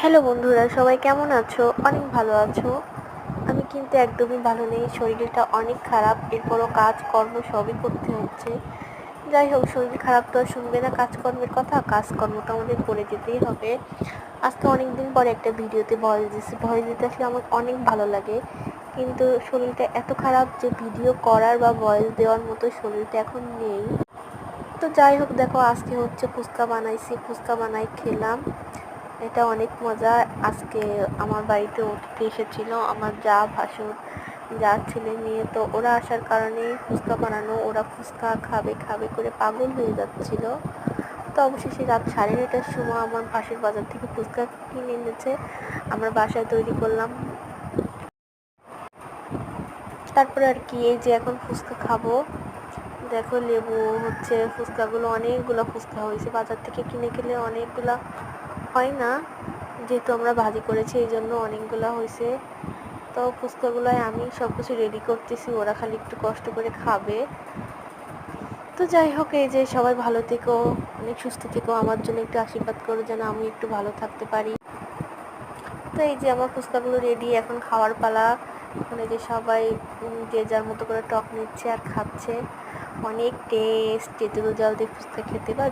Hello বন্ধুরা, সবাই কেমন আছো? অনেক ভালো আছো? আমি কিন্তু একদমই ভালো নেই, শরীরটা অনেক খারাপ, এরপরও কাজ কর্ম সবই করতে হচ্ছে। যাই হোক, শরীর খারাপ তো আর শুনবে না, কাজকর্মের কথা কাজকর্মটা আমাদের করে যেতেই হবে। আজকে অনেক দিন পরে একটা ভিডিওতে ভয়েস দিচ্ছি ভয়েস দিতে আসলে আমার অনেক ভালো লাগে। কিন্তু শরীরটা এত খারাপ যে ভিডিও করার বা ভয়েস দেওয়ার মতো শরীরটা এখন নেই। তো যাই হোক, দেখো আজকে হচ্ছে ফুচকা বানাইছি, ফুচকা বানাই খেলাম। এটা অনেক মজা। আজকে আমার বাড়িতে অতিথি এসেছিল, আমার যা ভাসুর, যা ছেলে মেয়ে, তো ওরা আসার কারণে ফুচকা বানানো, ওরা ফুচকা খাবে খাবে করে পাগল হয়ে যাচ্ছিল। তো অবশেষে রাত সাড়ে নটার সময় আমার পাশের বাজার থেকে ফুচকা কিনে এনেছে, আমরা বাসায় তৈরি করলাম। তারপরে আর কি, এই যে এখন ফুচকা খাব। দেখো লেবু হচ্ছে, ফুচকাগুলো অনেকগুলো ফুচকা হয়েছে। বাজার থেকে কিনে খেলে অনেকগুলা হয় না। যেহেতু আমরা ভাজি করেছি, এই জন্য অনেকগুলো হয়েছে। তো ফুচকাগুলোয় আমি সব কিছু রেডি করতেছি, ওরা খালি একটু কষ্ট করে খাবে। তো যাই হোক, এই যে সবাই ভালো থেকো, অনেক সুস্থ থেকো, আমার জন্য একটু আশীর্বাদ করো যেন আমি একটু ভালো থাকতে পারি। তো এই যে আমার ফুচকাগুলো রেডি এখন খাওয়ার পালা। এই যে সবাই যে যার মতো করে টক নিচ্ছে আর খাচ্ছে। অনেক টেস্ট তেঁতুল জল দিয়ে ফুচকা খেতে বাই